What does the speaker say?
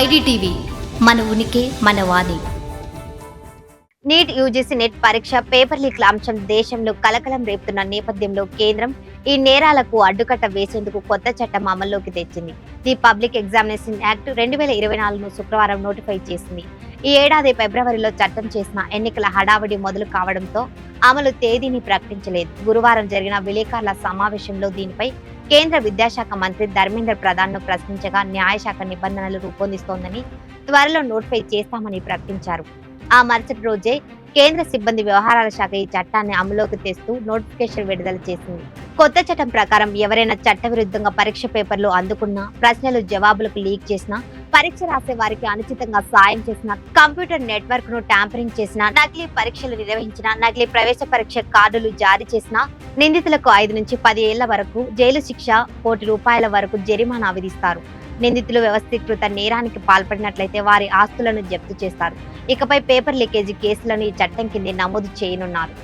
IDTV మన ఉనికి మన వాణి. నీట్ యూజీసీ నెట్ పరీక్ష పేపర్ లీక్ల అంశం దేశంలో కలకలం రేపుతున్న నేపథ్యంలో కేంద్రం ఈ నేరాలకు అడ్డుకట్ట వేసేందుకు కొత్త చట్టం అమల్లోకి తెచ్చింది. ది పబ్లిక్ ఎగ్జామినేషన్ యాక్ట్ రెండు వేల ఇరవై నాలుగును శుక్రవారం నోటిఫై చేసింది. ఈ ఏడాది ఫిబ్రవరిలో చట్టం చేసిన ఎన్నికల హడావడి మొదలు కావడంతో అమలు తేదీని ప్రకటించలేదు. గురువారం జరిగిన విలేకరుల సమావేశంలో దీనిపై కేంద్ర విద్యాశాఖ మంత్రి ధర్మేంద్ర ప్రధాన్ను ప్రశ్నించగా న్యాయశాఖ నిబంధనలు రూపొందిస్తోందని త్వరలో నోటిఫై చేస్తామని ప్రకటించారు. ఆ మరుసటి రోజే కేంద్ర సిబ్బంది వ్యవహారాల శాఖ ఈ చట్టాన్ని అమలులోకి తెస్తూ నోటిఫికేషన్ విడుదల చేసింది. కొత్త చట్టం ప్రకారం ఎవరైనా చట్టవిరుద్ధంగా పరీక్ష పేపర్లు అందుకున్నా ప్రశ్నలు జవాబులకు లీక్ చేసినా పరీక్ష రాసే వారికి అనుచితంగా సాయం చేసిన కంప్యూటర్ నెట్వర్క్ను ట్యాంపరింగ్ చేసిన నకిలీ పరీక్షలు నిర్వహించిన నకిలీ ప్రవేశ పరీక్ష కార్డులు జారీ చేసిన నిందితులకు ఐదు నుంచి పది ఏళ్ళ వరకు జైలు శిక్ష కోటి రూపాయల వరకు జరిమానా విధిస్తారు. నిందితులు వ్యవస్థీకృత నేరానికి పాల్పడినట్లయితే వారి ఆస్తులను జప్తు చేస్తారు. ఇకపై పేపర్ లీకేజీ కేసులను ఈ చట్టం కింద నమోదు చేయనున్నారు.